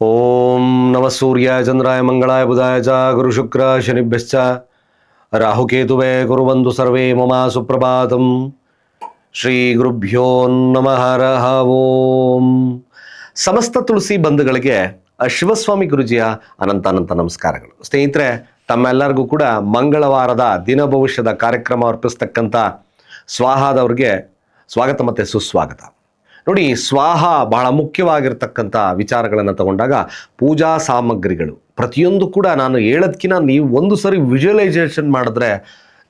ಓಂ ನಮ ಸೂರ್ಯಾಯ ಚಂದ್ರಾಯ ಮಂಗಳಾಯ ಬುಧಾಯ ಚ ಗುರು ಶುಕ್ರ ಶನಿಭ್ಯಶ್ಚ. ರಾಹುಕೇತುವೆ ಕುರುವಂದು ಸರ್ವೇ ಮಮ ಸುಪ್ರಭಾತಂ. ಶ್ರೀ ಗುರುಭ್ಯೋ ನಮಃ ರಹ ಓಂ. ಸಮಸ್ತ ತುಳಸಿ ಬಂಧುಗಳಿಗೆ ಶಿವಸ್ವಾಮಿ ಗುರುಜಿಯ ಅನಂತ ಅನಂತ ನಮಸ್ಕಾರಗಳು. ಸ್ನೇಹಿತರೆ, ತಮ್ಮೆಲ್ಲರಿಗೂ ಕೂಡ ಮಂಗಳವಾರದ ದಿನ ಭವಿಷ್ಯದ ಕಾರ್ಯಕ್ರಮ ಅರ್ಪಿಸ್ತಕ್ಕಂಥ ಸ್ವಾಹಾದವ್ರಿಗೆ ಸ್ವಾಗತ ಮತ್ತು ಸುಸ್ವಾಗತ. ನೋಡಿ, ಸ್ವಾಹ ಬಹಳ ಮುಖ್ಯವಾಗಿರ್ತಕ್ಕಂಥ ವಿಚಾರಗಳನ್ನು ತಗೊಂಡಾಗ ಪೂಜಾ ಸಾಮಗ್ರಿಗಳು. ಪ್ರತಿಯೊಂದು ಕೂಡ ನಾನು ಹೇಳೋದ್ಕಿಂತ ನೀವು ಒಂದು ಸರಿ ವಿಜುವಲೈಸೇಷನ್ ಮಾಡಿದ್ರೆ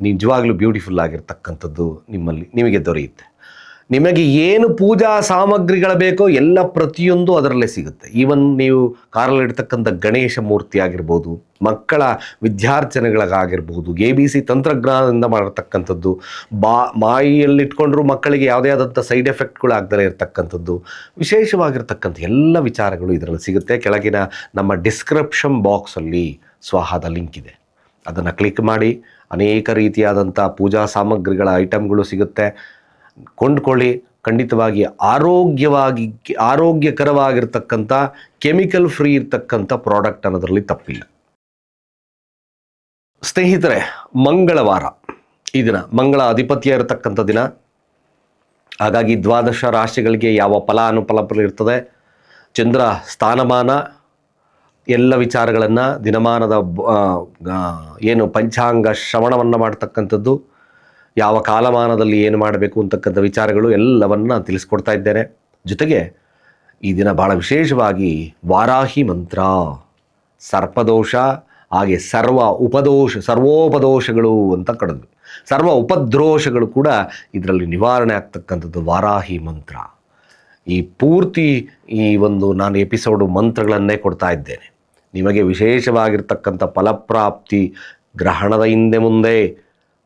ನಿಜವಾಗ್ಲೂ ಬ್ಯೂಟಿಫುಲ್ ಆಗಿರ್ತಕ್ಕಂಥದ್ದು ನಿಮ್ಮಲ್ಲಿ ನಿಮಗೆ ದೊರೆಯುತ್ತೆ. ನಿಮಗೆ ಏನು ಪೂಜಾ ಸಾಮಗ್ರಿಗಳು ಬೇಕೋ ಎಲ್ಲ ಪ್ರತಿಯೊಂದು ಅದರಲ್ಲೇ ಸಿಗುತ್ತೆ. ಈವನ್ ನೀವು ಕಾರಲ್ಲಿಡ್ತಕ್ಕಂಥ ಗಣೇಶ ಮೂರ್ತಿ ಆಗಿರ್ಬೋದು, ಮಕ್ಕಳ ವಿದ್ಯಾರ್ಚನೆಗಳಿಗಾಗಿರ್ಬೋದು ಎ ಬಿ ಸಿ ತಂತ್ರಜ್ಞಾನದಿಂದ ಮಾಡಿರ್ತಕ್ಕಂಥದ್ದು, ಬಾ ಬಾಯಿಯಲ್ಲಿಟ್ಕೊಂಡ್ರು ಮಕ್ಕಳಿಗೆ ಯಾವುದೇ ಆದಂಥ ಸೈಡ್ ಎಫೆಕ್ಟ್ಗಳು ಆಗದೇ ಇರತಕ್ಕಂಥದ್ದು, ವಿಶೇಷವಾಗಿರ್ತಕ್ಕಂಥ ಎಲ್ಲ ವಿಚಾರಗಳು ಇದರಲ್ಲಿ ಸಿಗುತ್ತೆ. ಕೆಳಗಿನ ನಮ್ಮ ಡಿಸ್ಕ್ರಿಪ್ಷನ್ ಬಾಕ್ಸಲ್ಲಿ ಸ್ವಹಾದ ಲಿಂಕ್ ಇದೆ. ಅದನ್ನು ಕ್ಲಿಕ್ ಮಾಡಿ, ಅನೇಕ ರೀತಿಯಾದಂಥ ಪೂಜಾ ಸಾಮಗ್ರಿಗಳ ಐಟಮ್ಗಳು ಸಿಗುತ್ತೆ. ಕೊಂಡ್ಕೊಳ್ಳಿ. ಖಂಡಿತವಾಗಿ ಆರೋಗ್ಯವಾಗಿ, ಆರೋಗ್ಯಕರವಾಗಿರ್ತಕ್ಕಂಥ, ಕೆಮಿಕಲ್ ಫ್ರೀ ಇರ್ತಕ್ಕಂಥ ಪ್ರಾಡಕ್ಟ್ ಅನ್ನೋದರಲ್ಲಿ ತಪ್ಪಿಲ್ಲ. ಸ್ನೇಹಿತರೆ, ಮಂಗಳವಾರ ಈ ದಿನ, ಮಂಗಳ ಅಧಿಪತ್ಯ ಇರತಕ್ಕಂಥ ದಿನ. ಹಾಗಾಗಿ ದ್ವಾದಶ ರಾಶಿಗಳಿಗೆ ಯಾವ ಫಲ ಅನುಫಲ ಇರ್ತದೆ? ಚಂದ್ರ ಸ್ಥಾನಮಾನ, ಎಲ್ಲ ವಿಚಾರಗಳನ್ನು ದಿನಮಾನದ ಏನು ಪಂಚಾಂಗ ಶ್ರವಣವನ್ನು ಮಾಡ್ತಕ್ಕಂಥದ್ದು. ಯಾವ ಕಾಲಮಾನದಲ್ಲಿ ಏನು ಮಾಡಬೇಕು ಅಂತಕ್ಕಂಥ ವಿಚಾರಗಳು ಎಲ್ಲವನ್ನು ತಿಳಿಸ್ಕೊಡ್ತಾ ಇದ್ದೇನೆ. ಜೊತೆಗೆ ಈ ದಿನ ಭಾಳ ವಿಶೇಷವಾಗಿ ವಾರಾಹಿ ಮಂತ್ರ, ಸರ್ಪದೋಷ, ಹಾಗೆ ಸರ್ವ ಉಪದೋಷ, ಸರ್ವೋಪದೋಷಗಳು ಅಂತ ಕರೆದ್ವಿ ಸರ್ವ ಉಪದ್ರೋಷಗಳು ಕೂಡ ಇದರಲ್ಲಿ ನಿವಾರಣೆ ಆಗ್ತಕ್ಕಂಥದ್ದು ವಾರಾಹಿ ಮಂತ್ರ. ಈ ಪೂರ್ತಿ ಈ ಒಂದು ನಾನು ಎಪಿಸೋಡು ಮಂತ್ರಗಳನ್ನೇ ಕೊಡ್ತಾ ಇದ್ದೇನೆ. ನಿಮಗೆ ವಿಶೇಷವಾಗಿರ್ತಕ್ಕಂಥ ಫಲಪ್ರಾಪ್ತಿ ಗ್ರಹಣದ ಹಿಂದೆ ಮುಂದೆ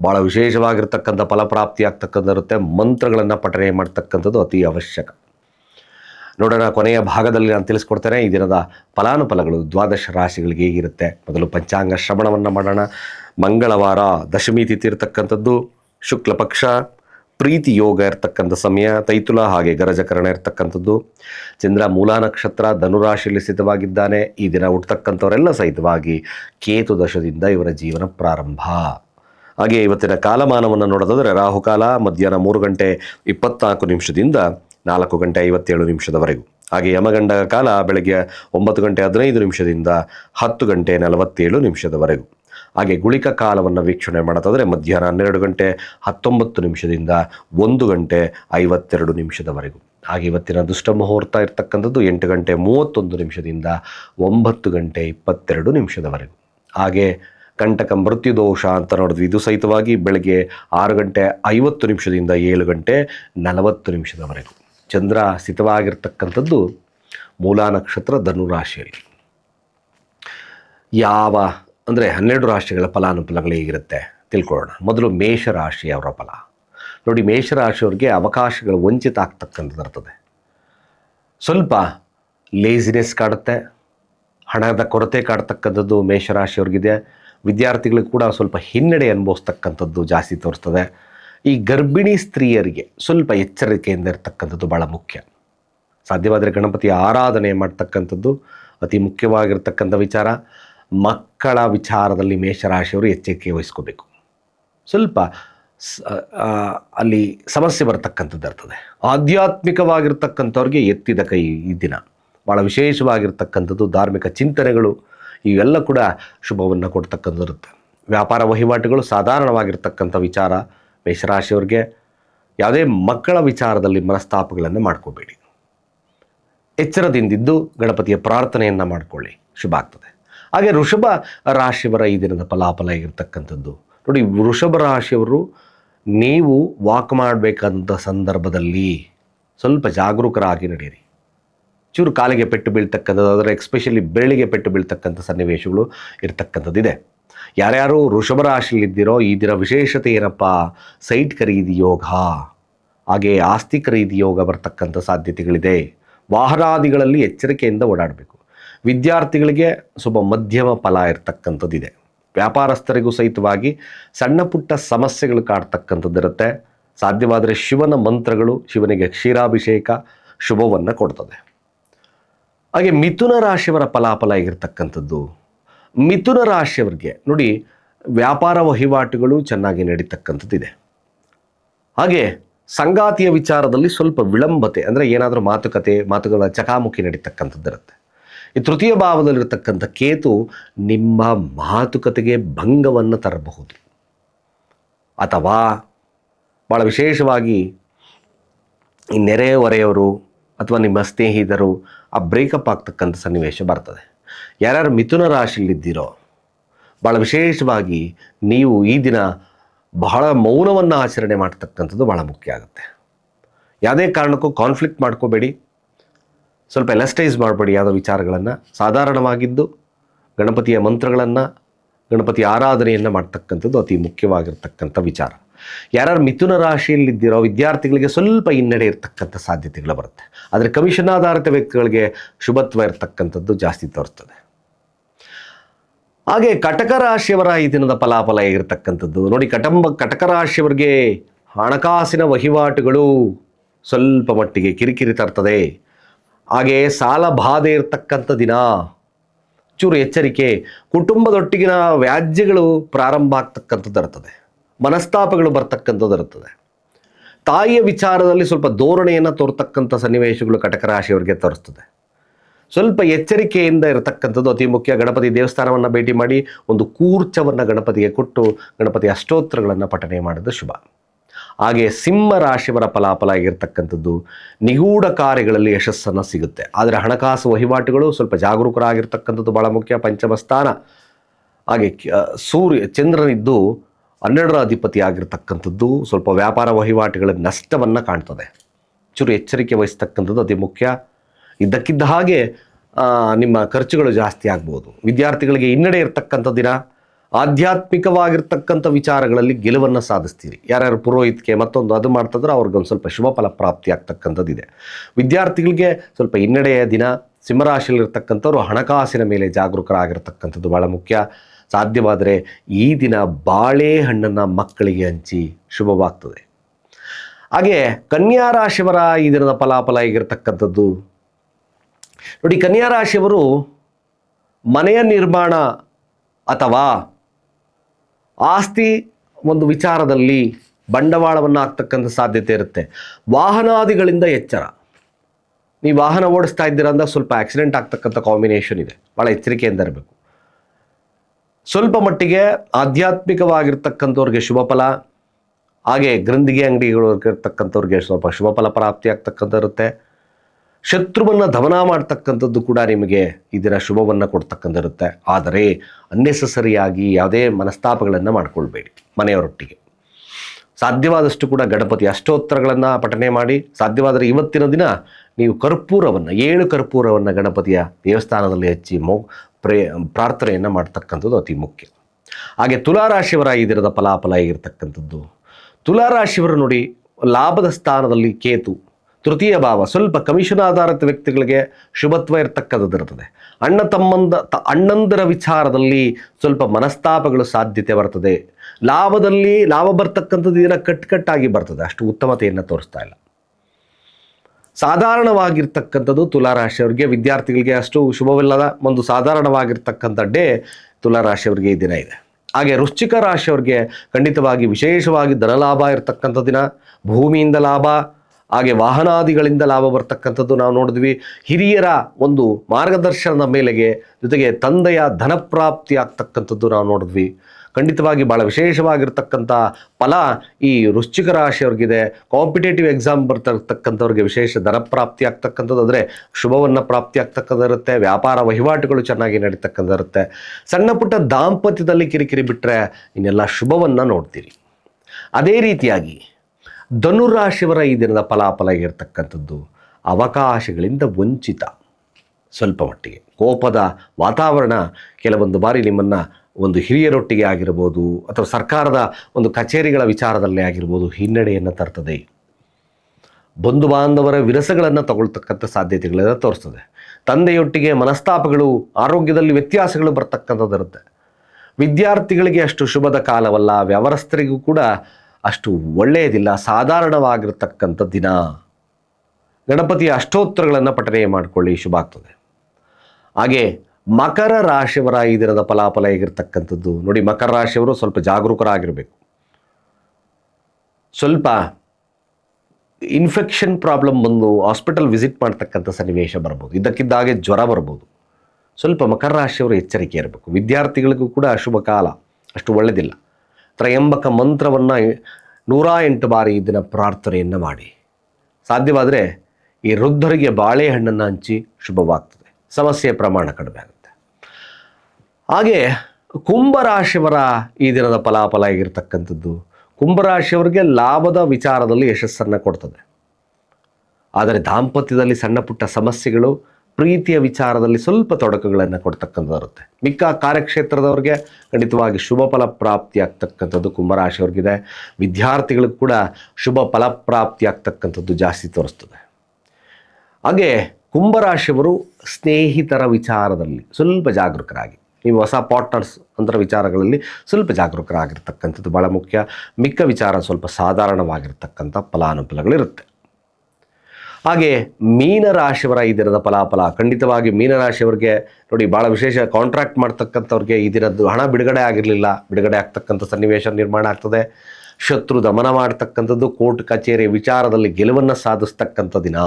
ಭಾಳ ವಿಶೇಷವಾಗಿರ್ತಕ್ಕಂಥ ಫಲಪ್ರಾಪ್ತಿ ಆಗ್ತಕ್ಕಂಥ ಮಂತ್ರಗಳನ್ನು ಪಠನೆ ಮಾಡ್ತಕ್ಕಂಥದ್ದು ಅತಿ ಅವಶ್ಯಕ. ನೋಡೋಣ ಕೊನೆಯ ಭಾಗದಲ್ಲಿ ನಾನು ತಿಳಿಸ್ಕೊಡ್ತೇನೆ. ಈ ದಿನದ ಫಲಾನುಫಲಗಳು ದ್ವಾದಶ ರಾಶಿಗಳಿಗೆ ಹೇಗಿರುತ್ತೆ. ಮೊದಲು ಪಂಚಾಂಗ ಶ್ರವಣವನ್ನು ಮಾಡೋಣ. ಮಂಗಳವಾರ ದಶಮಿ ತಿಥಿ ಇರತಕ್ಕಂಥದ್ದು. ಶುಕ್ಲ ಪಕ್ಷ, ಪ್ರೀತಿ ಯೋಗ ಇರ್ತಕ್ಕಂಥ ಸಮಯ, ತೈತುಲ ಹಾಗೆ ಗರಜಕರಣ ಇರತಕ್ಕಂಥದ್ದು. ಚಂದ್ರ ಮೂಲ ನಕ್ಷತ್ರ ಧನುರಾಶಿಯಲ್ಲಿ ಸ್ಥಿತವಾಗಿದ್ದಾನೆ. ಈ ದಿನ ಹುಟ್ಟತಕ್ಕಂಥವರೆಲ್ಲ ಸಹಿತವಾಗಿ ಕೇತು ದಶದಿಂದ ಇವರ ಜೀವನ ಪ್ರಾರಂಭ. ಹಾಗೆ ಇವತ್ತಿನ ಕಾಲಮಾನವನ್ನು ನೋಡೋದಾದರೆ ರಾಹುಕಾಲ ಮಧ್ಯಾಹ್ನ ಮೂರು ಗಂಟೆ ಇಪ್ಪತ್ನಾಲ್ಕು ನಿಮಿಷದಿಂದ ನಾಲ್ಕು ಗಂಟೆ ಐವತ್ತೇಳು ನಿಮಿಷದವರೆಗೂ. ಹಾಗೆ ಯಮಗಂಡ ಕಾಲ ಬೆಳಗ್ಗೆ ಒಂಬತ್ತು ಗಂಟೆ ಹದಿನೈದು ನಿಮಿಷದಿಂದ ಹತ್ತು ಗಂಟೆ ನಲವತ್ತೇಳು ನಿಮಿಷದವರೆಗೂ. ಹಾಗೆ ಗುಳಿಕ ಕಾಲವನ್ನು ವೀಕ್ಷಣೆ ಮಾಡೋದಾದರೆ ಮಧ್ಯಾಹ್ನ ಹನ್ನೆರಡು ಗಂಟೆ ಹತ್ತೊಂಬತ್ತು ನಿಮಿಷದಿಂದ ಒಂದು ಗಂಟೆ ಐವತ್ತೆರಡು ನಿಮಿಷದವರೆಗೂ. ಹಾಗೆ ಇವತ್ತಿನ ದುಷ್ಟ ಮುಹೂರ್ತ ಇರ್ತಕ್ಕಂಥದ್ದು ಎಂಟು ಗಂಟೆ ಮೂವತ್ತೊಂದು ನಿಮಿಷದಿಂದ ಒಂಬತ್ತು ಗಂಟೆ ಇಪ್ಪತ್ತೆರಡು ನಿಮಿಷದವರೆಗೂ. ಹಾಗೆ ಕಂಟಕ ಮೃತ್ಯು ದೋಷ ಅಂತ ನೋಡಿದ್ವಿ. ಇದು ಸಹಿತವಾಗಿ ಬೆಳಗ್ಗೆ ಆರು ಗಂಟೆ ಐವತ್ತು ನಿಮಿಷದಿಂದ ಏಳು ಗಂಟೆ ನಲವತ್ತು ನಿಮಿಷದವರೆಗೂ. ಚಂದ್ರ ಸ್ಥಿತವಾಗಿರ್ತಕ್ಕಂಥದ್ದು ಮೂಲ ನಕ್ಷತ್ರ ಧನು ರಾಶಿಯಲ್ಲಿ. ಯಾವ ಅಂದರೆ ಹನ್ನೆರಡು ರಾಶಿಗಳ ಫಲಾನುಫಲಗಳು ಹೇಗಿರುತ್ತೆ ತಿಳ್ಕೊಳ್ಳೋಣ. ಮೊದಲು ಮೇಷರಾಶಿಯವರ ಫಲ. ನೋಡಿ ಮೇಷರಾಶಿಯವ್ರಿಗೆ ಅವಕಾಶಗಳು ವಂಚಿತ ಆಗ್ತಕ್ಕಂಥದ್ದು ಇರ್ತದೆ ಸ್ವಲ್ಪ ಲೇಸಿನೆಸ್ ಕಾಡುತ್ತೆ. ಹಣದ ಕೊರತೆ ಕಾಡ್ತಕ್ಕಂಥದ್ದು ಮೇಷರಾಶಿಯವ್ರಿಗಿದೆ ವಿದ್ಯಾರ್ಥಿಗಳಿಗೆ ಕೂಡ ಸ್ವಲ್ಪ ಹಿನ್ನಡೆ ಅನುಭವಿಸ್ತಕ್ಕಂಥದ್ದು ಜಾಸ್ತಿ ತೋರಿಸ್ತದೆ. ಈ ಗರ್ಭಿಣಿ ಸ್ತ್ರೀಯರಿಗೆ ಸ್ವಲ್ಪ ಎಚ್ಚರಿಕೆಯಿಂದ ಇರತಕ್ಕಂಥದ್ದು ಭಾಳ ಮುಖ್ಯ. ಸಾಧ್ಯವಾದರೆ ಗಣಪತಿ ಆರಾಧನೆ ಮಾಡ್ತಕ್ಕಂಥದ್ದು ಅತಿ ಮುಖ್ಯವಾಗಿರ್ತಕ್ಕಂಥ ವಿಚಾರ. ಮಕ್ಕಳ ವಿಚಾರದಲ್ಲಿ ಮೇಷರಾಶಿಯವರು ಎಚ್ಚರಿಕೆ ವಹಿಸ್ಕೋಬೇಕು. ಸ್ವಲ್ಪ ಅಲ್ಲಿ ಸಮಸ್ಯೆ ಬರ್ತಕ್ಕಂಥದ್ದು ಇರ್ತದೆ. ಆಧ್ಯಾತ್ಮಿಕವಾಗಿರ್ತಕ್ಕಂಥವ್ರಿಗೆ ಎತ್ತಿದ ಕೈ ಈ ದಿನ. ಭಾಳ ವಿಶೇಷವಾಗಿರ್ತಕ್ಕಂಥದ್ದು ಧಾರ್ಮಿಕ ಚಿಂತನೆಗಳು ಇವೆಲ್ಲ ಕೂಡ ಶುಭವನ್ನು ಕೊಡ್ತಕ್ಕಂಥದ್ದಿರುತ್ತೆ. ವ್ಯಾಪಾರ ವಹಿವಾಟುಗಳು ಸಾಧಾರಣವಾಗಿರ್ತಕ್ಕಂಥ ವಿಚಾರ. ಮೇಷರಾಶಿಯವ್ರಿಗೆ ಯಾವುದೇ ಮಕ್ಕಳ ವಿಚಾರದಲ್ಲಿ ಮನಸ್ತಾಪಗಳನ್ನು ಮಾಡ್ಕೋಬೇಡಿ. ಎಚ್ಚರದಿಂದಿದ್ದು ಗಣಪತಿಯ ಪ್ರಾರ್ಥನೆಯನ್ನು ಮಾಡಿಕೊಳ್ಳಿ. ಶುಭ ಆಗ್ತದೆ. ಹಾಗೆ ವೃಷಭ ರಾಶಿಯವರ ಈ ದಿನದ ಫಲಾಫಲ ಇರತಕ್ಕಂಥದ್ದು ನೋಡಿ, ವೃಷಭ ರಾಶಿಯವರು ನೀವು ವಾಕ್ ಮಾಡಬೇಕಾದಂಥ ಸಂದರ್ಭದಲ್ಲಿ ಸ್ವಲ್ಪ ಜಾಗರೂಕರಾಗಿ ನಡೆಯಿರಿ ಚೂರು ಕಾಲಿಗೆ ಪೆಟ್ಟು ಬೀಳ್ತಕ್ಕಂಥದ್ದು, ಅದರ ಎಕ್ಸ್ಪೆಷಲಿ ಬೆರಳಿಗೆ ಪೆಟ್ಟು ಬೀಳ್ತಕ್ಕಂಥ ಸನ್ನಿವೇಶಗಳು ಇರತಕ್ಕಂಥದ್ದಿದೆ. ಯಾರ್ಯಾರು ವೃಷಭ ರಾಶಿಯಲ್ಲಿದ್ದೀರೋ ದಿನ ವಿಶೇಷತೆ ಏನಪ್ಪ? ಸೈಟ್ ಖರೀದಿ ಯೋಗ, ಹಾಗೆ ಆಸ್ತಿ ಖರೀದಿ ಯೋಗ ಬರ್ತಕ್ಕಂಥ ಸಾಧ್ಯತೆಗಳಿದೆ. ವಾಹನಾದಿಗಳಲ್ಲಿ ಎಚ್ಚರಿಕೆಯಿಂದ ಓಡಾಡಬೇಕು. ವಿದ್ಯಾರ್ಥಿಗಳಿಗೆ ಸ್ವಲ್ಪ ಮಧ್ಯಮ ಫಲ ಇರತಕ್ಕಂಥದ್ದಿದೆ. ವ್ಯಾಪಾರಸ್ಥರಿಗೂ ಸಹಿತವಾಗಿ ಸಣ್ಣ ಪುಟ್ಟ ಸಮಸ್ಯೆಗಳು ಕಾಡ್ತಕ್ಕಂಥದ್ದಿರುತ್ತೆ. ಸಾಧ್ಯವಾದರೆ ಶಿವನ ಮಂತ್ರಗಳು ಶಿವನಿಗೆ ಕ್ಷೀರಾಭಿಷೇಕ ಶುಭವನ್ನು ಕೊಡ್ತದೆ. ಹಾಗೆ ಮಿಥುನ ರಾಶಿಯವರ ಫಲಾಫಲ ಆಗಿರ್ತಕ್ಕಂಥದ್ದು. ಮಿಥುನ ರಾಶಿಯವರಿಗೆ ನೋಡಿ, ವ್ಯಾಪಾರ ವಹಿವಾಟುಗಳು ಚೆನ್ನಾಗಿ ನಡೀತಕ್ಕಂಥದ್ದಿದೆ. ಹಾಗೆ ಸಂಗಾತಿಯ ವಿಚಾರದಲ್ಲಿ ಸ್ವಲ್ಪ ವಿಳಂಬತೆ, ಅಂದರೆ ಏನಾದರೂ ಮಾತುಕತೆ, ಮಾತುಗಳ ಚಕಾಮುಖಿ ನಡೀತಕ್ಕಂಥದ್ದಿರುತ್ತೆ. ಈ ತೃತೀಯ ಭಾವದಲ್ಲಿರತಕ್ಕಂಥ ಕೇತು ನಿಮ್ಮ ಮಾತುಕತೆಗೆ ಭಂಗವನ್ನು ತರಬಹುದು. ಅಥವಾ ಭಾಳ ವಿಶೇಷವಾಗಿ ಈ ನೆರೆಹೊರೆಯವರು ಅಥವಾ ನಿಮ್ಮ ಸ್ನೇಹಿತರು ಆ ಬ್ರೇಕಪ್ ಆಗ್ತಕ್ಕಂಥ ಸನ್ನಿವೇಶ ಬರ್ತದೆ. ಯಾರ್ಯಾರು ಮಿಥುನ ರಾಶಿಯಲ್ಲಿದ್ದೀರೋ ಭಾಳ ವಿಶೇಷವಾಗಿ ನೀವು ಈ ದಿನ ಬಹಳ ಮೌನವನ್ನು ಆಚರಣೆ ಮಾಡ್ತಕ್ಕಂಥದ್ದು ಭಾಳ ಮುಖ್ಯ ಆಗುತ್ತೆ. ಯಾವುದೇ ಕಾರಣಕ್ಕೂ ಕಾನ್ಫ್ಲಿಕ್ಟ್ ಮಾಡ್ಕೋಬೇಡಿ. ಸ್ವಲ್ಪ ಎಲಸ್ಟೈಸ್ ಮಾಡಬೇಡಿ ಯಾವುದೋ ವಿಚಾರಗಳನ್ನು. ಸಾಧಾರಣವಾಗಿದ್ದು ಗಣಪತಿಯ ಮಂತ್ರಗಳನ್ನು, ಗಣಪತಿ ಆರಾಧನೆಯನ್ನು ಮಾಡ್ತಕ್ಕಂಥದ್ದು ಅತಿ ಮುಖ್ಯವಾಗಿರ್ತಕ್ಕಂಥ ವಿಚಾರ. ಯಾರ್ಯಾರು ಮಿಥುನ ರಾಶಿಯಲ್ಲಿದ್ದಿರೋ ವಿದ್ಯಾರ್ಥಿಗಳಿಗೆ ಸ್ವಲ್ಪ ಹಿನ್ನಡೆ ಇರತಕ್ಕಂಥ ಸಾಧ್ಯತೆಗಳು ಬರುತ್ತೆ. ಆದರೆ ಕಮಿಷನ್ ಆಧಾರಿತ ವ್ಯಕ್ತಿಗಳಿಗೆ ಶುಭತ್ವ ಇರತಕ್ಕಂಥದ್ದು ಜಾಸ್ತಿ ತೋರಿಸ್ತದೆ ಹಾಗೆ ಕಟಕ ರಾಶಿಯವರ ಈ ದಿನದ ಫಲಾಫಲ ಇರತಕ್ಕಂಥದ್ದು ನೋಡಿ, ಕಟಂಬ, ಕಟಕ ರಾಶಿಯವರಿಗೆ ಹಣಕಾಸಿನ ವಹಿವಾಟುಗಳು ಸ್ವಲ್ಪ ಮಟ್ಟಿಗೆ ಕಿರಿಕಿರಿ ತರ್ತದೆ. ಹಾಗೆ ಸಾಲ ಬಾಧೆ ಇರತಕ್ಕಂಥ ದಿನ, ಚೂರು ಎಚ್ಚರಿಕೆ, ಕುಟುಂಬದೊಟ್ಟಿಗಿನ ವ್ಯಾಜ್ಯಗಳು ಪ್ರಾರಂಭ ಆಗ್ತಕ್ಕಂಥದ್ದು ಇರ್ತದೆ. ಮನಸ್ತಾಪಗಳು ಬರ್ತಕ್ಕಂಥದ್ದು ಇರುತ್ತದೆ. ತಾಯಿಯ ವಿಚಾರದಲ್ಲಿ ಸ್ವಲ್ಪ ಧೋರಣೆಯನ್ನು ತೋರ್ತಕ್ಕಂಥ ಸನ್ನಿವೇಶಗಳು ಕಟಕ ರಾಶಿಯವರಿಗೆ ತೋರಿಸ್ತದೆ. ಸ್ವಲ್ಪ ಎಚ್ಚರಿಕೆಯಿಂದ ಇರತಕ್ಕಂಥದ್ದು ಅತಿ ಮುಖ್ಯ. ಗಣಪತಿ ದೇವಸ್ಥಾನವನ್ನು ಭೇಟಿ ಮಾಡಿ ಒಂದು ಕೂರ್ಚವನ್ನು ಗಣಪತಿಗೆ ಕೊಟ್ಟು ಗಣಪತಿ ಅಷ್ಟೋತ್ತರಗಳನ್ನು ಪಠನೆ ಮಾಡೋದು ಶುಭ. ಹಾಗೆ ಸಿಂಹ ರಾಶಿಯವರ ಫಲಾಫಲ ಆಗಿರ್ತಕ್ಕಂಥದ್ದು ನಿಗೂಢ ಕಾರ್ಯಗಳಲ್ಲಿ ಯಶಸ್ಸನ್ನು ಸಿಗುತ್ತೆ. ಆದರೆ ಹಣಕಾಸು ವಹಿವಾಟುಗಳು ಸ್ವಲ್ಪ ಜಾಗರೂಕರಾಗಿರ್ತಕ್ಕಂಥದ್ದು ಭಾಳ ಮುಖ್ಯ. ಪಂಚಮ ಸ್ಥಾನ. ಹಾಗೆ ಸೂರ್ಯ, ಚಂದ್ರನಿದ್ದು ಹನ್ನೆರಡರ ಅಧಿಪತಿ ಆಗಿರ್ತಕ್ಕಂಥದ್ದು ಸ್ವಲ್ಪ ವ್ಯಾಪಾರ ವಹಿವಾಟುಗಳ ನಷ್ಟವನ್ನು ಕಾಣ್ತದೆ. ಚೂರು ಎಚ್ಚರಿಕೆ ವಹಿಸ್ತಕ್ಕಂಥದ್ದು ಅತಿ ಮುಖ್ಯ. ಇದ್ದಕ್ಕಿದ್ದ ಹಾಗೆ ನಿಮ್ಮ ಖರ್ಚುಗಳು ಜಾಸ್ತಿ ಆಗ್ಬೋದು. ವಿದ್ಯಾರ್ಥಿಗಳಿಗೆ ಹಿನ್ನಡೆ ಇರತಕ್ಕಂಥ ದಿನ, ಆಧ್ಯಾತ್ಮಿಕವಾಗಿರ್ತಕ್ಕಂಥ ವಿಚಾರಗಳಲ್ಲಿ ಗೆಲುವನ್ನು ಸಾಧಿಸ್ತೀರಿ. ಯಾರ್ಯಾರು ಪುರೋಹಿತಕ್ಕೆ ಮತ್ತೊಂದು ಅದು ಮಾಡ್ತಂದ್ರೆ ಅವ್ರಿಗೊಂದು ಸ್ವಲ್ಪ ಶುಭ ಪ್ರಾಪ್ತಿ ಆಗ್ತಕ್ಕಂಥದ್ದಿದೆ. ವಿದ್ಯಾರ್ಥಿಗಳಿಗೆ ಸ್ವಲ್ಪ ಹಿನ್ನಡೆಯ ದಿನ, ಸಿಂಹರಾಶಿಯಲ್ಲಿರ್ತಕ್ಕಂಥವ್ರು ಹಣಕಾಸಿನ ಮೇಲೆ ಜಾಗರೂಕರಾಗಿರ್ತಕ್ಕಂಥದ್ದು ಭಾಳ ಮುಖ್ಯ. ಸಾಧ್ಯವಾದರೆ ಈ ದಿನ ಬಾಳೆಹಣ್ಣನ್ನು ಮಕ್ಕಳಿಗೆ ಹಂಚಿ ಶುಭವಾಗ್ತದೆ. ಹಾಗೆ ಕನ್ಯಾ ರಾಶಿಯವರ ಈ ದಿನದ ಫಲಾಫಲ ಆಗಿರತಕ್ಕಂಥದ್ದು ನೋಡಿ, ಕನ್ಯಾ ರಾಶಿಯವರು ಮನೆಯ ನಿರ್ಮಾಣ ಅಥವಾ ಆಸ್ತಿ ಒಂದು ವಿಚಾರದಲ್ಲಿ ಬಂಡವಾಳವನ್ನು ಹಾಕ್ತಕ್ಕಂಥ ಸಾಧ್ಯತೆ ಇರುತ್ತೆ. ವಾಹನಾದಿಗಳಿಂದ ಎಚ್ಚರ. ನೀವು ವಾಹನ ಓಡಿಸ್ತಾ ಇದ್ದೀರಾ ಅಂದಾಗ ಸ್ವಲ್ಪ ಆಕ್ಸಿಡೆಂಟ್ ಆಗ್ತಕ್ಕಂಥ ಕಾಂಬಿನೇಷನ್ ಇದೆ. ಭಾಳ ಎಚ್ಚರಿಕೆಯಿಂದ ಇರಬೇಕು. ಸ್ವಲ್ಪ ಮಟ್ಟಿಗೆ ಆಧ್ಯಾತ್ಮಿಕವಾಗಿರ್ತಕ್ಕಂಥವ್ರಿಗೆ ಶುಭ ಫಲ ಹಾಗೆ ಗ್ರಂಥಿಗೆ ಅಂಗಡಿಗಳು ಇರ್ತಕ್ಕಂಥವ್ರಿಗೆ ಸ್ವಲ್ಪ ಶುಭ ಫಲ ಪ್ರಾಪ್ತಿ ಆಗ್ತಕ್ಕಂಥ ಇರುತ್ತೆ. ಶತ್ರುವನ್ನು ದಮನ ಮಾಡ್ತಕ್ಕಂಥದ್ದು ಕೂಡ ನಿಮಗೆ ಇದರ ಶುಭವನ್ನು ಕೊಡ್ತಕ್ಕಂಥಿರುತ್ತೆ ಆದರೆ ಅನ್ನೆಸಸರಿಯಾಗಿ ಯಾವುದೇ ಮನಸ್ತಾಪಗಳನ್ನು ಮಾಡಿಕೊಳ್ಬೇಡಿ ಮನೆಯವರೊಟ್ಟಿಗೆ. ಸಾಧ್ಯವಾದಷ್ಟು ಕೂಡ ಗಣಪತಿ ಅಷ್ಟೋತ್ತರಗಳನ್ನು ಪಠನೆ ಮಾಡಿ, ಸಾಧ್ಯವಾದರೆ ಇವತ್ತಿನ ದಿನ ನೀವು ಕರ್ಪೂರವನ್ನು, ಏಳು ಕರ್ಪೂರವನ್ನು ಗಣಪತಿಯ ದೇವಸ್ಥಾನದಲ್ಲಿ ಹಚ್ಚಿ ಪ್ರೇ, ಪ್ರಾರ್ಥನೆಯನ್ನು ಮಾಡ್ತಕ್ಕಂಥದ್ದು ಅತಿ ಮುಖ್ಯ. ಹಾಗೆ ತುಲಾರಾಶಿಯವರ ಈ ದಿನದ ಫಲಾಫಲ ಆಗಿರ್ತಕ್ಕಂಥದ್ದು ತುಲಾರಾಶಿಯವರು ನೋಡಿ ಲಾಭದ ಸ್ಥಾನದಲ್ಲಿ ಕೇತು, ತೃತೀಯ ಭಾವ, ಸ್ವಲ್ಪ ಕಮಿಷನ್ ಆಧಾರಿತ ವ್ಯಕ್ತಿಗಳಿಗೆ ಶುಭತ್ವ ಇರತಕ್ಕಂಥದ್ದು ಇರ್ತದೆ. ಅಣ್ಣ ತಮ್ಮಂದ, ತ, ಅಣ್ಣಂದರ ವಿಚಾರದಲ್ಲಿ ಸ್ವಲ್ಪ ಮನಸ್ತಾಪಗಳು ಸಾಧ್ಯತೆ ಬರ್ತದೆ. ಲಾಭದಲ್ಲಿ, ಲಾಭ ಬರ್ತಕ್ಕಂಥದ್ದು ಏನೋ ಕಟ್ಕಟ್ಟಾಗಿ ಬರ್ತದೆ. ಅಷ್ಟು ಉತ್ತಮತೆಯನ್ನು ತೋರಿಸ್ತಾ ಇಲ್ಲ. ಸಾಧಾರಣವಾಗಿರ್ತಕ್ಕಂಥದ್ದು ತುಲಾರಾಶಿಯವರಿಗೆ, ವಿದ್ಯಾರ್ಥಿಗಳಿಗೆ ಅಷ್ಟು ಶುಭವಿಲ್ಲದ ಒಂದು ಸಾಧಾರಣವಾಗಿರ್ತಕ್ಕಂಥ ಡೇ ತುಲಾರಾಶಿಯವರಿಗೆ ಈ ದಿನ ಇದೆ. ಹಾಗೆ ವೃಶ್ಚಿಕ ರಾಶಿಯವರಿಗೆ ಖಂಡಿತವಾಗಿ ವಿಶೇಷವಾಗಿ ಧನಲಾಭ ಇರತಕ್ಕಂಥ ದಿನ, ಭೂಮಿಯಿಂದ ಲಾಭ, ಹಾಗೆ ವಾಹನಾದಿಗಳಿಂದ ಲಾಭ ಬರ್ತಕ್ಕಂಥದ್ದು ನಾವು ನೋಡಿದ್ವಿ. ಹಿರಿಯರ ಒಂದು ಮಾರ್ಗದರ್ಶನದ ಮೇಲೆಗೆ ಜೊತೆಗೆ ತಂದೆಯ ಧನಪ್ರಾಪ್ತಿ ಆಗ್ತಕ್ಕಂಥದ್ದು ನಾವು ನೋಡಿದ್ವಿ. ಖಂಡಿತವಾಗಿ ಭಾಳ ವಿಶೇಷವಾಗಿರ್ತಕ್ಕಂಥ ಫಲ ಈ ವೃಶ್ಚಿಕ ರಾಶಿಯವ್ರಿಗಿದೆ. ಕಾಂಪಿಟೇಟಿವ್ ಎಕ್ಸಾಮ್ ಬರ್ತಕ್ಕಂಥವ್ರಿಗೆ ವಿಶೇಷ ದರ ಪ್ರಾಪ್ತಿ ಆಗ್ತಕ್ಕಂಥದ್ದು. ಅಂದರೆ ಶುಭವನ್ನು ಪ್ರಾಪ್ತಿ ಆಗ್ತಕ್ಕಂಥದ್ದಿರುತ್ತೆ. ವ್ಯಾಪಾರ ವಹಿವಾಟುಗಳು ಚೆನ್ನಾಗಿ ನಡೀತಕ್ಕಂಥದ್ದಿರುತ್ತೆ. ಸಣ್ಣ ಪುಟ್ಟ ದಾಂಪತ್ಯದಲ್ಲಿ ಕಿರಿಕಿರಿ ಬಿಟ್ಟರೆ ಇನ್ನೆಲ್ಲ ಶುಭವನ್ನು ನೋಡ್ತೀರಿ. ಅದೇ ರೀತಿಯಾಗಿ ಧನುರಾಶಿಯವರ ಈ ದಿನದ ಫಲಾಫಲ ಇರತಕ್ಕಂಥದ್ದು ಅವಕಾಶಗಳಿಂದ ವಂಚಿತ. ಸ್ವಲ್ಪ ಮಟ್ಟಿಗೆ ಕೋಪದ ವಾತಾವರಣ ಕೆಲವೊಂದು ಬಾರಿ ನಿಮ್ಮನ್ನು ಒಂದು ಹಿರಿಯರೊಟ್ಟಿಗೆ ಆಗಿರ್ಬೋದು ಅಥವಾ ಸರ್ಕಾರದ ಒಂದು ಕಚೇರಿಗಳ ವಿಚಾರದಲ್ಲೇ ಆಗಿರ್ಬೋದು ಹಿನ್ನಡೆಯನ್ನು ತರ್ತದೆ. ಬಂಧು ಬಾಂಧವರ ವಿರಸಗಳನ್ನು ತಗೊಳ್ತಕ್ಕಂಥ ಸಾಧ್ಯತೆಗಳನ್ನು ತೋರಿಸ್ತದೆ. ತಂದೆಯೊಟ್ಟಿಗೆ ಮನಸ್ತಾಪಗಳು, ಆರೋಗ್ಯದಲ್ಲಿ ವ್ಯತ್ಯಾಸಗಳು ಬರ್ತಕ್ಕಂಥದ್ದಿರುತ್ತೆ ವಿದ್ಯಾರ್ಥಿಗಳಿಗೆ ಅಷ್ಟು ಶುಭದ ಕಾಲವಲ್ಲ ವ್ಯವಸ್ಥರಿಗೂ ಕೂಡ ಅಷ್ಟು ಒಳ್ಳೆಯದಿಲ್ಲ, ಸಾಧಾರಣವಾಗಿರ್ತಕ್ಕಂಥ ದಿನ. ಗಣಪತಿಯ ಅಷ್ಟೋತ್ತರಗಳನ್ನು ಪಠನೆ ಮಾಡಿಕೊಳ್ಳಿ, ಶುಭ ಆಗ್ತದೆ. ಹಾಗೆ ಮಕರ ರಾಶಿಯವರ ಈ ದಿನದ ಫಲಾಫಲ ಹೇಗಿರ್ತಕ್ಕಂಥದ್ದು? ನೋಡಿ, ಮಕರ ರಾಶಿಯವರು ಸ್ವಲ್ಪ ಜಾಗರೂಕರಾಗಿರಬೇಕು. ಸ್ವಲ್ಪ ಇನ್ಫೆಕ್ಷನ್ ಪ್ರಾಬ್ಲಮ್ ಬಂದು ಹಾಸ್ಪಿಟಲ್ ವಿಸಿಟ್ ಮಾಡ್ತಕ್ಕಂಥ ಸನ್ನಿವೇಶ ಬರ್ಬೋದು. ಇದಕ್ಕಿದ್ದಾಗೆ ಜ್ವರ ಬರ್ಬೋದು. ಸ್ವಲ್ಪ ಮಕರ ರಾಶಿಯವರು ಎಚ್ಚರಿಕೆ ಇರಬೇಕು ವಿದ್ಯಾರ್ಥಿಗಳಿಗೂ ಕೂಡ ಅಶುಭ ಕಾಲ. ಅಷ್ಟು ಒಳ್ಳೆಯದಿಲ್ಲ ತ್ರಯಂಬಕ ಮಂತ್ರವನ್ನು ನೂರ ಎಂಟು ಬಾರಿ ಇದನ್ನು ದಿನ ಪ್ರಾರ್ಥನೆಯನ್ನು ಮಾಡಿ. ಸಾಧ್ಯವಾದರೆ ಈ ವೃದ್ಧರಿಗೆ ಬಾಳೆಹಣ್ಣನ್ನು ಹಂಚಿ ಶುಭವಾಗ್ತದೆ. ಸಮಸ್ಯೆಯ ಪ್ರಮಾಣ ಕಡಿಮೆ ಆಗುತ್ತೆ. ಹಾಗೆ ಕುಂಭರಾಶಿಯವರ ಈ ದಿನದ ಫಲಾಫಲ ಆಗಿರ್ತಕ್ಕಂಥದ್ದು ಕುಂಭರಾಶಿಯವರಿಗೆ ಲಾಭದ ವಿಚಾರದಲ್ಲಿ ಯಶಸ್ಸನ್ನು ಕೊಡ್ತದೆ. ಆದರೆ ದಾಂಪತ್ಯದಲ್ಲಿ ಸಣ್ಣ ಪುಟ್ಟ ಸಮಸ್ಯೆಗಳು ಪ್ರೀತಿಯ ವಿಚಾರದಲ್ಲಿ ಸ್ವಲ್ಪ ತೊಡಕುಗಳನ್ನು ಕೊಡ್ತಕ್ಕಂಥದ್ದು ಮಿಕ್ಕ ಕಾರ್ಯಕ್ಷೇತ್ರದವ್ರಿಗೆ ಖಂಡಿತವಾಗಿ ಶುಭ ಫಲ ಪ್ರಾಪ್ತಿ ಆಗ್ತಕ್ಕಂಥದ್ದು ಕುಂಭರಾಶಿಯವ್ರಿಗಿದೆ ವಿದ್ಯಾರ್ಥಿಗಳಿಗೂ ಕೂಡ ಶುಭ ಫಲಪ್ರಾಪ್ತಿ ಆಗ್ತಕ್ಕಂಥದ್ದು ಜಾಸ್ತಿ ತೋರಿಸ್ತದೆ. ಹಾಗೆ ಕುಂಭರಾಶಿಯವರು ಸ್ನೇಹಿತರ ವಿಚಾರದಲ್ಲಿ ಸ್ವಲ್ಪ ಜಾಗರೂಕರಾಗಿ. ನೀವು ಹೊಸ ಪಾರ್ಟ್ನರ್ಸ್ ಅಂತರ ವಿಚಾರಗಳಲ್ಲಿ ಸ್ವಲ್ಪ ಜಾಗರೂಕರಾಗಿರ್ತಕ್ಕಂಥದ್ದು ಭಾಳ ಮುಖ್ಯ. ಮಿಕ್ಕ ವಿಚಾರ ಸ್ವಲ್ಪ ಸಾಧಾರಣವಾಗಿರ್ತಕ್ಕಂಥ ಫಲಾನುಕೂಲಗಳಿರುತ್ತೆ ಹಾಗೆ ಮೀನರಾಶಿಯವರ ಈ ದಿನದ ಫಲಾಫಲ ಖಂಡಿತವಾಗಿ ಮೀನರಾಶಿಯವರಿಗೆ ನೋಡಿ ಭಾಳ ವಿಶೇಷ ಕಾಂಟ್ರಾಕ್ಟ್ ಮಾಡ್ತಕ್ಕಂಥವ್ರಿಗೆ ಈ ದಿನದ್ದು ಹಣ ಬಿಡುಗಡೆ ಆಗಿರಲಿಲ್ಲ. ಬಿಡುಗಡೆ ಆಗ್ತಕ್ಕಂಥ ಸನ್ನಿವೇಶ ನಿರ್ಮಾಣ ಆಗ್ತದೆ. ಶತ್ರು ದಮನ ಮಾಡ್ತಕ್ಕಂಥದ್ದು ಕೋರ್ಟ್ ಕಚೇರಿ ವಿಚಾರದಲ್ಲಿ ಗೆಲುವನ್ನು ಸಾಧಿಸ್ತಕ್ಕಂಥ ದಿನ.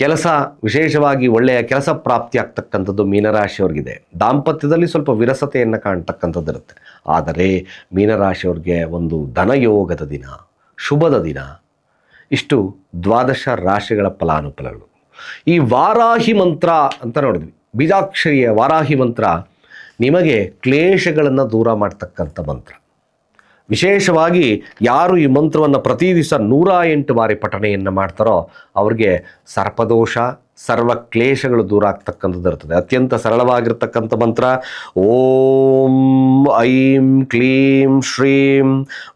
ಕೆಲಸ ವಿಶೇಷವಾಗಿ ಒಳ್ಳೆಯ ಕೆಲಸ ಪ್ರಾಪ್ತಿ ಆಗ್ತಕ್ಕಂಥದ್ದು ಮೀನರಾಶಿಯವ್ರಿಗಿದೆ. ದಾಂಪತ್ಯದಲ್ಲಿ ಸ್ವಲ್ಪ ವಿರಸತೆಯನ್ನು ಕಾಣ್ತಕ್ಕಂಥದ್ದು ಇರುತ್ತೆ ಆದರೆ ಮೀನರಾಶಿಯವ್ರಿಗೆ ಒಂದು ಧನಯೋಗದ ದಿನ, ಶುಭದ ದಿನ, ಇಷ್ಟು ದ್ವಾದಶ ರಾಶಿಗಳ ಫಲಾನುಫಲಗಳು. ಈ ವಾರಾಹಿ ಮಂತ್ರ ಅಂತ ನೋಡಿದ್ವಿ. ಬೀಜಾಕ್ಷರಿಯ ವಾರಾಹಿ ಮಂತ್ರ ನಿಮಗೆ ಕ್ಲೇಶಗಳನ್ನು ದೂರ ಮಾಡ್ತಕ್ಕಂಥ ಮಂತ್ರ. ವಿಶೇಷವಾಗಿ ಯಾರು ಈ ಮಂತ್ರವನ್ನು ಪ್ರತಿ ದಿವಸ ನೂರ ಎಂಟು ಬಾರಿ ಪಠಣೆಯನ್ನು ಮಾಡ್ತಾರೋ ಅವ್ರಿಗೆ ಸರ್ಪದೋಷ ಸರ್ವ ಕ್ಲೇಶಗಳು ದೂರ ಆಗ್ತಕ್ಕಂಥದ್ದು ಇರ್ತದೆ. ಅತ್ಯಂತ ಸರಳವಾಗಿರ್ತಕ್ಕಂಥ ಮಂತ್ರ, ಓಂ ಐಂ ಕ್ಲೀಂ ಶ್ರೀಂ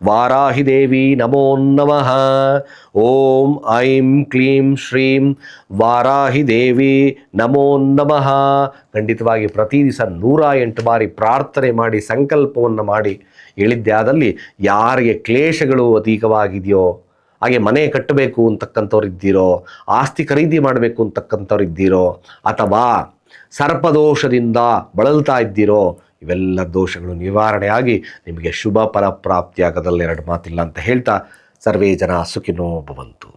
ವಾರಾಹಿ ದೇವಿ ನಮೋ ನಮಃ. ಓಂ ಐಂ ಕ್ಲೀಂ ಶ್ರೀಂ ವಾರಾಹಿ ದೇವಿ ನಮೋ ನಮಃ. ಖಂಡಿತವಾಗಿ ಪ್ರತಿ ದಿವಸ ನೂರ ಎಂಟು ಬಾರಿ ಪ್ರಾರ್ಥನೆ ಮಾಡಿ, ಸಂಕಲ್ಪವನ್ನು ಮಾಡಿ ಹೇಳಿದ್ದೆ ಆದಲ್ಲಿ ಯಾರಿಗೆ ಕ್ಲೇಶಗಳು ಅಧಿಕವಾಗಿದೆಯೋ ಹಾಗೆ ಮನೆ ಕಟ್ಟಬೇಕು ಅಂತಕ್ಕಂಥವ್ರು ಇದ್ದೀರೋ, ಆಸ್ತಿ ಖರೀದಿ ಮಾಡಬೇಕು ಅಂತಕ್ಕಂಥವ್ರು ಇದ್ದೀರೋ, ಅಥವಾ ಸರ್ಪದೋಷದಿಂದ ಬಳಲ್ತಾ ಇದ್ದೀರೋ, ಇವೆಲ್ಲ ದೋಷಗಳು ನಿವಾರಣೆಯಾಗಿ ನಿಮಗೆ ಶುಭ ಫಲ ಪ್ರಾಪ್ತಿಯಾಗದಲ್ಲಿ ಎರಡು ಮಾತಿಲ್ಲ ಅಂತ ಹೇಳ್ತಾ ಸರ್ವೇ ಜನ ಸುಖಿನೋ ಭವಂತು.